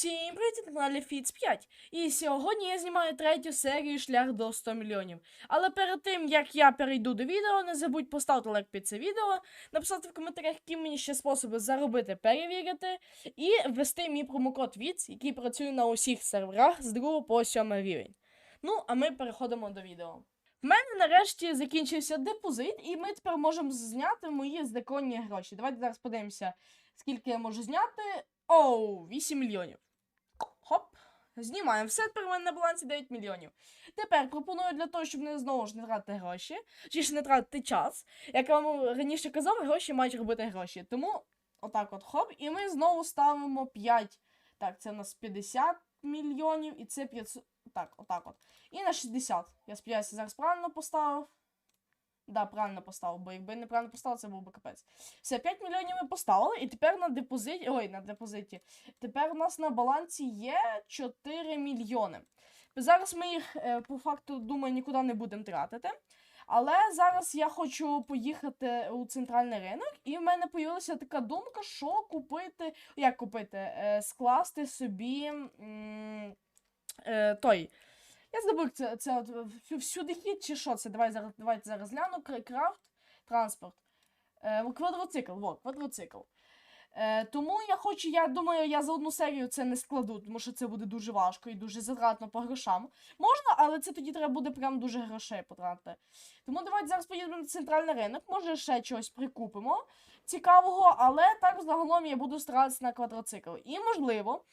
Всім привіт на каналі Фіц 5. І сьогодні я знімаю третю серію Шлях до 100 мільйонів. Але перед тим як я перейду до відео, не забудь поставити лайк під це відео, написати в коментарях, які мені ще способи заробити, перевірити, і ввести мій промокод ВІЦ, який працює на усіх серверах з 2 по 7 рівень. Ну, а ми переходимо до відео. В мене нарешті закінчився депозит, і ми тепер можемо зняти мої законні гроші. Давайте зараз подивимося, скільки я можу зняти. Оу, 8 мільйонів. Знімаємо. Все тепер у мене на балансі 9 мільйонів. Тепер пропоную для того, щоб не знову ж не тратити гроші, чи ж не тратити час. Як я вам раніше казав, гроші мають робити гроші. Тому отак от хоп. І ми знову ставимо 5. Так, це у нас 50 мільйонів, і це 500. Так, отак от. І на 60. Я сподіваюся, зараз правильно поставив. Да, правильно поставив, бо якби неправильно поставив, це був би капець. Все, 5 мільйонів ми поставили, і тепер на депозиті. Ой, на депозиті. Тепер у нас на балансі є 4 мільйони. Зараз ми їх, е, по факту, думаю, нікуди не будемо тратити. Але зараз я хочу поїхати у центральний ринок, і в мене появилася така думка, що купити. Як купити? Е, Скласти собі е, той. Я забув, це, це от всюди хід чи що це? Давай зараз, давайте зараз гляну. Крафт, транспорт. Е, квадроцикл, во, квадроцикл. Е, тому я хочу, я думаю, я за одну серію це не складу, тому що це буде дуже важко і дуже затратно по грошам. Можна, але це тоді треба буде прям дуже грошей потратити. Тому давайте зараз поїдемо на центральний ринок, може ще чогось прикупимо цікавого, але так загалом я буду старатися на квадроцикл. І можливо,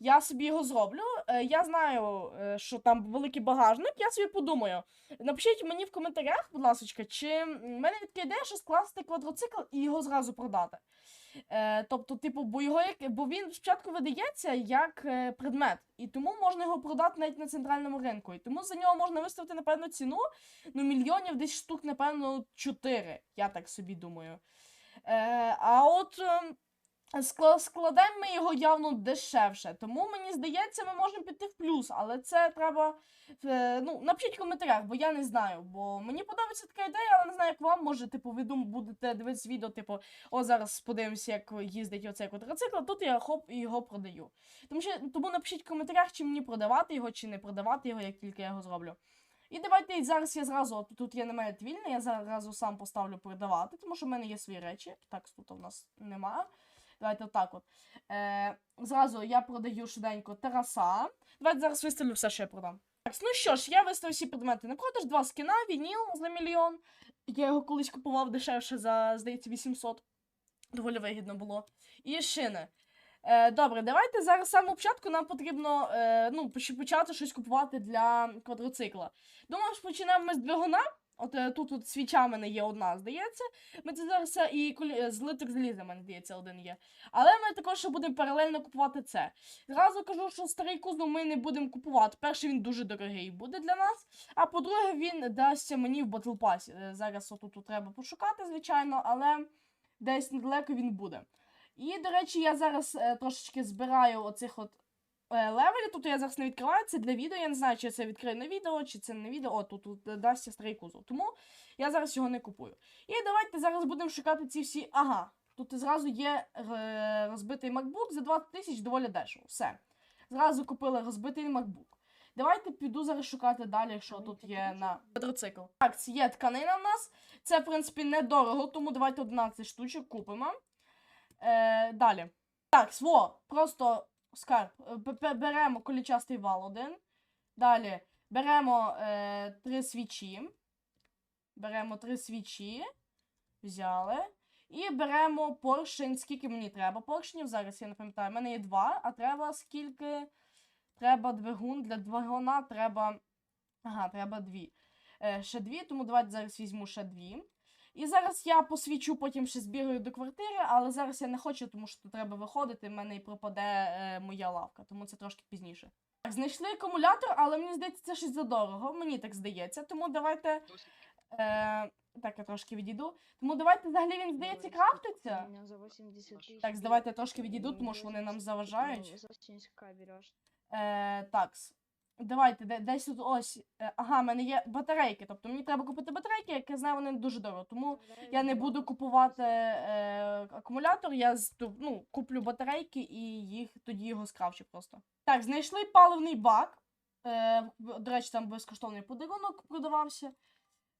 я собі його зроблю. Е, я знаю, е, що там великий багажник, я собі подумаю. Напишіть мені в коментарях, будь ласка, чи в мене така ідея, що скласти квадроцикл і його зразу продати. Е, тобто, типу, бо його як, бо він спочатку видається як предмет, і тому можна його продати навіть на центральному ринку. І тому за нього можна виставити, напевно, ціну ну, мільйонів десь штук, напевно, 4, я так собі думаю. А от. Ем, Складемо ми його явно дешевше, тому мені здається, ми можемо піти в плюс, але це треба. е, Ну, напишіть в коментарях, бо я не знаю. Бо мені подобається така ідея, але не знаю, як вам. Може, типу, ви дум, будете дивитися відео, типу, о, зараз подивимося, як їздить оцей квадроцикл, а тут я хоп і його продаю. Тому, що, тому напишіть в коментарях, чи мені продавати його, чи не продавати його, як тільки я його зроблю. І давайте зараз я зразу, от тут є намет вільний, я зразу сам поставлю продавати, тому що в мене є свої речі. Так, тут у нас немає. Давайте отак от. Е, зразу я продаю швиденько Тараса. Давайте зараз виставлю все, що я продам. Так, ну що ж, я виставив всі предмети на продаж, два скіна, вініл за мільйон. Я його колись купував дешевше за, здається, 800. Доволі вигідно було. І шини. Е, добре, давайте зараз самого початку нам потрібно е, ну, почати щось купувати для квадроцикла. Думаю, що почнемо ми з двигуна. От е, тут от свіча в мене є одна, здається. Ми це зараз і колі... е, злиток заліза, в мене здається, один є. Але ми також будемо паралельно купувати це. Зразу кажу, що старий кузов ми не будемо купувати. Перший він дуже дорогий буде для нас. А по-друге, він дасться мені в Pass. Е, Зараз отут от треба пошукати, звичайно, але десь недалеко він буде. І, до речі, я зараз трошечки збираю оцих от е, левелів. Тут я зараз не відкриваю це для відео. Я не знаю, чи це відкрию на відео, чи це не відео. О, тут, тут дасться старий кузов. Тому я зараз його не купую. І давайте зараз будемо шукати ці всі. Ага, тут зразу є е, розбитий MacBook за 20 тисяч доволі дешево. Все. Зразу купили розбитий MacBook. Давайте піду зараз шукати далі, що тут є на квадроцикл. Так, це є тканина в нас. Це, в принципі, недорого, тому давайте 11 штучок купимо. Е, далі. Так, сво, просто скарб. Е, Беремо колічастий вал один. Далі беремо е, три свічі. Беремо три свічі. Взяли. І беремо поршень, скільки мені треба поршнів. Зараз я не пам'ятаю. У мене є два, а треба скільки. Треба двигун. Для двигуна треба. Ага, треба дві. Е, ще дві, тому давайте зараз візьму ще дві. І зараз я посвічу, потім ще збігаю до квартири, але зараз я не хочу, тому що треба виходити, в мене і пропаде е, моя лавка, тому це трошки пізніше. Так, знайшли акумулятор, але мені здається, це щось задорого. Мені так здається. Тому давайте. Е, так, я трошки відійду. Тому давайте взагалі він здається крафтиться. За 80 тысяч. Так, давайте я трошки відійду, тому що вони нам заважають. За 80к берешь. Е, такс. Давайте, десь тут ось. е, Ага, в мене є батарейки. Тобто мені треба купити батарейки, як я знаю, вони дуже дорого. Тому я не буду купувати е, акумулятор, я ну, куплю батарейки і їх тоді його скрафчу просто. Так, знайшли паливний бак. Е, до речі, там безкоштовний подарунок продавався.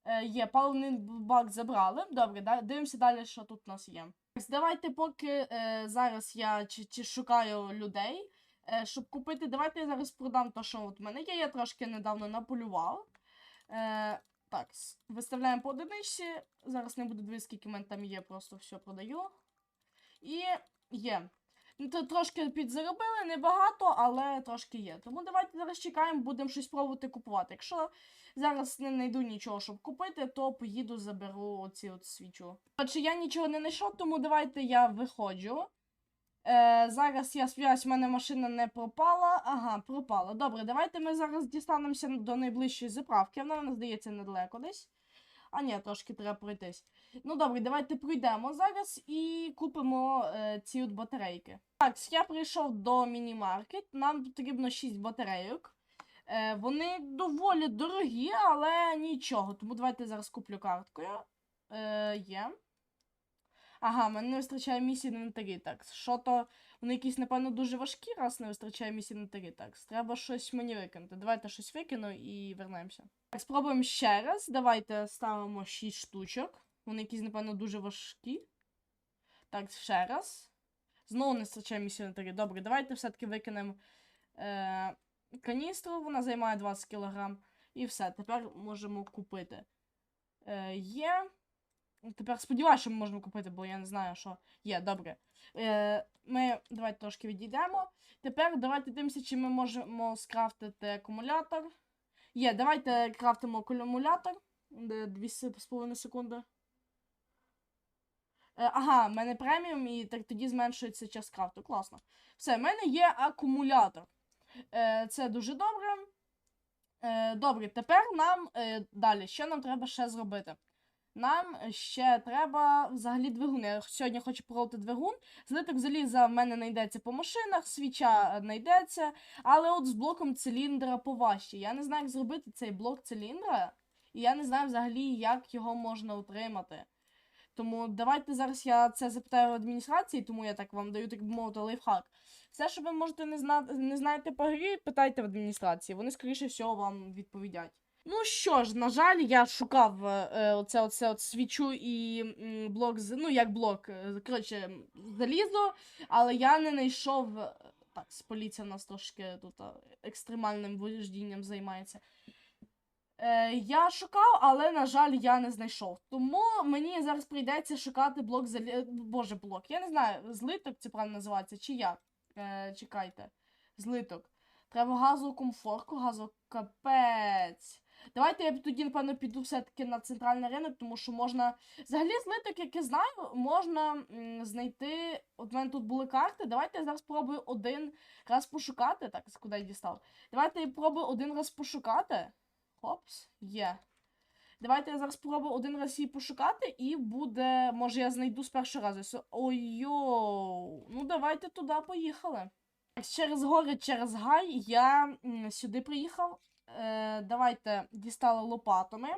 Е, є, паливний бак забрали. Добре, да, дивимося далі, що тут у нас є. Давайте, поки е, зараз я чи, чи шукаю людей, е, щоб купити, давайте я зараз продам те, що от в мене є. Я трошки недавно наполював. Е, так, виставляємо по одиничці. Зараз не буду дивитися, скільки в мене там є, просто все продаю. І є. Ну, трошки підзаробили, небагато, але трошки є. Тому давайте зараз чекаємо, будемо щось пробувати купувати. Якщо зараз не знайду нічого, щоб купити, то поїду, заберу оці от свічу. Отже, я нічого не знайшов, тому давайте я виходжу. Е, зараз я сподіваюся, в мене машина не пропала. Ага, пропала. Добре, давайте ми зараз дістанемося до найближчої заправки. Вона, мені здається, недалеко десь. А ні, трошки треба пройтись. Ну добре, давайте пройдемо зараз і купимо е, ці от батарейки. Так, я прийшов до міні-маркет. Нам потрібно 6 батарейок. Е, вони доволі дорогі, але нічого. Тому давайте зараз куплю карткою. Е, є. Ага, мене не вистачає місій на інвентарі. Що то вони якісь, напевно, дуже важкі, раз не вистачає місій на інвентарі. Треба щось мені викинути. Давайте щось викину і вернемося. Так, спробуємо ще раз. Давайте ставимо 6 штучок. Вони якісь, напевно, дуже важкі. Так, ще раз. Знову не вистачає місій на інвентарі. Добре, давайте все-таки викинемо е- каністру, вона займає 20 кг. І все, тепер можемо купити. Е, є. Тепер сподіваюся, що ми можемо купити, бо я не знаю, що є. Добре. Е, ми давайте трошки відійдемо. Тепер давайте дивимося, чи ми можемо скрафтити акумулятор. Є, давайте крафтимо акумулятор. Де 2,5 секунди. Е, ага, в мене преміум, і так тоді зменшується час крафту. Класно. Все, в мене є акумулятор. Е, це дуже добре. Е, добре, тепер нам е, далі. Що нам треба ще зробити? Нам ще треба взагалі двигун. Я сьогодні хочу проводити двигун. Злиток заліза в мене знайдеться по машинах, свіча знайдеться, але от з блоком циліндра поважче. Я не знаю, як зробити цей блок циліндра, і я не знаю взагалі, як його можна отримати. Тому давайте зараз я це запитаю в адміністрації, тому я так вам даю, так мовити, лайфхак. Все, що ви можете не знати, не знаєте по грі, питайте в адміністрації. Вони, скоріше всього, вам відповідять. Ну що ж, на жаль, я шукав е, е, оце, оце от свічу і блок з. Ну, як блок, е, коротше, залізо, але я не знайшов. е, Так, поліція у нас трошки тут екстремальним вождінням займається. Е, я шукав, але, на жаль, я не знайшов. Тому мені зараз прийдеться шукати блок залі... Боже, блок. Я не знаю, злиток це правильно називається, чи як. Е, чекайте. Злиток. Треба газову комфорку, газову капець. Давайте я тоді, напевно, піду все-таки на центральний ринок, тому що можна. Взагалі, злиток, як я знаю, можна знайти. От в мене тут були карти. Давайте я зараз спробую один раз пошукати. Так, куди я дістав. Давайте я пробую один раз пошукати. Хопс, є. Давайте я зараз спробую один раз її пошукати, і буде. Може, я знайду з першого разу. Ой-йоу. Ну, давайте туди поїхали. Через гори, через гай я сюди приїхав. Е, давайте дістали лопатами.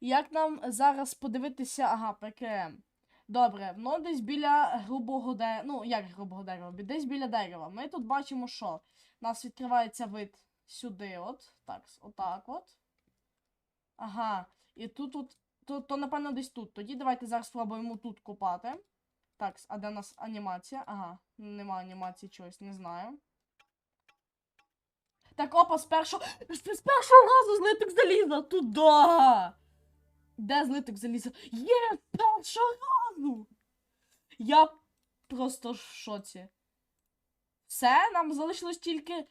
Як нам зараз подивитися, ага, ПКМ. Добре, ну десь біля грубого дерева. Ну, як грубого дерева, десь біля дерева. Ми тут бачимо, що нас відкривається вид сюди, от. Так, отак от. Ага. І тут, тут, то, то, напевно, десь тут. Тоді давайте зараз спробуємо тут копати. Так, а де у нас анімація? Ага, нема анімації чогось, не знаю. Так, опа, з першого. З першого разу злиток заліза! Туда! Де злиток заліза? Є! З першого разу! Я просто в шоці. Все, нам залишилось тільки.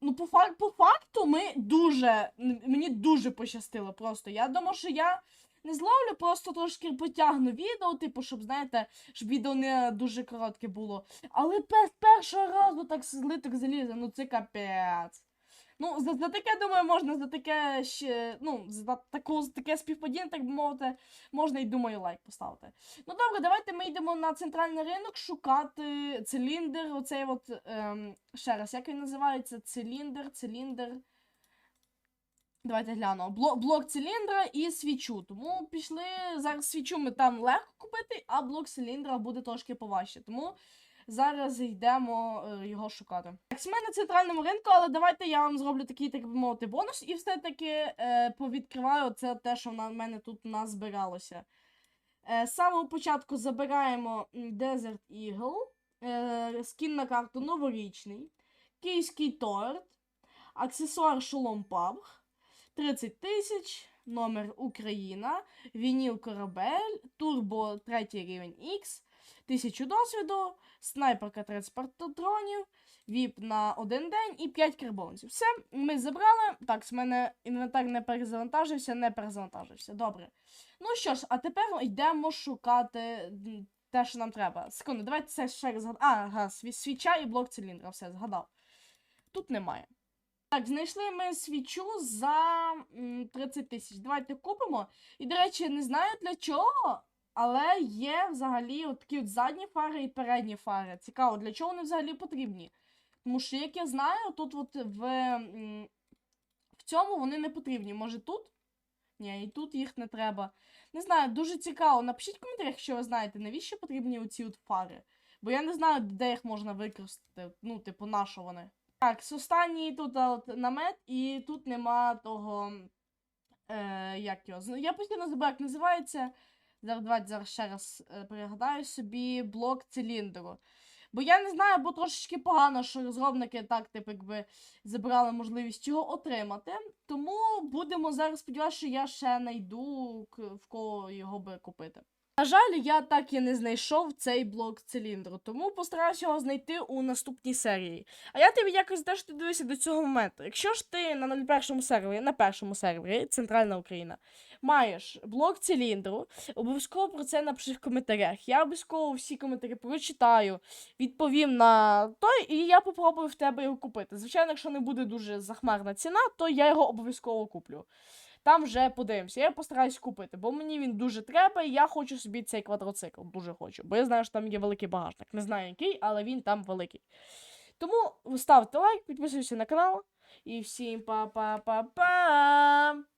Ну, по, фак... по факту, ми дуже. Мені дуже пощастило просто. Я думав, що я не зловлю, просто трошки потягну відео, типу, щоб, знаєте, щоб відео не дуже коротке було. Але з першого разу так злиток заліза, ну це капець. Ну, за, за таке, думаю, можна за таке ще, ну, за таку, за таке співпадіння, так би мовити, можна і думаю лайк поставити. Ну добре, давайте ми йдемо на центральний ринок шукати циліндр. Оцей от ем, ще раз, як він називається? Циліндр, циліндр. Давайте глянемо. Блок, блок циліндра і свічу. Тому пішли. Зараз свічу ми там легко купити, а блок циліндра буде трошки поважче. Тому зараз йдемо е, його шукати. Ми на центральному ринку, але давайте я вам зроблю такий, так би мовити, бонус, і все-таки е, повідкриваю це те, що на мене тут назбиралося. Е, з самого початку забираємо Desert Eagle, е, скін на карту новорічний, київський торт, аксесуар шолом PUBG, 30 тисяч, номер Україна, вініл корабель, турбо 3 рівень X, 1000 досвіду, снайперка 30 патронів, віп на один день і 5 карбонців. Все, ми забрали. Так, з мене інвентар не перезавантажився, не перезавантажився. Добре. Ну що ж, а тепер йдемо шукати те, що нам треба. Секунду, давайте це ще раз згадаємо. А, ага, сві- свіча і блок циліндра, все, згадав. Тут немає. Так, знайшли ми свічу за 30 тисяч. Давайте купимо. І, до речі, не знаю для чого, але є взагалі от такі от задні фари і передні фари. Цікаво, для чого вони взагалі потрібні. Тому що, як я знаю, тут от в, в цьому вони не потрібні. Може тут? Ні, і тут їх не треба. Не знаю, дуже цікаво. Напишіть в коментарях, якщо ви знаєте, навіщо потрібні оці от фари. Бо я не знаю, де їх можна використати. Ну, типу, на що вони. Так, з останній тут от, намет, і тут нема того. Е, як його? Я постійно забув, як називається. Зараз давайте зараз ще раз е, пригадаю собі блок циліндру. Бо я не знаю, бо трошечки погано, що розробники так, типу, якби забрали можливість його отримати. Тому будемо зараз сподіватися, що я ще знайду в кого його би купити. На жаль, я так і не знайшов цей блок циліндру, тому постараюся його знайти у наступній серії. А я тобі якось теж ти дивися до цього моменту. Якщо ж ти на 01 сервері, на першому сервері, Центральна Україна, маєш блок циліндру, обов'язково про це напиши в коментарях. Я обов'язково всі коментарі прочитаю, відповім на той, і я попробую в тебе його купити. Звичайно, якщо не буде дуже захмарна ціна, то я його обов'язково куплю. Там вже подивимося. Я постараюсь купити, бо мені він дуже треба, і я хочу собі цей квадроцикл. Дуже хочу. Бо я знаю, що там є великий багажник. Не знаю який, але він там великий. Тому ставте лайк, підписуйтесь на канал. І всім па-па-па-па!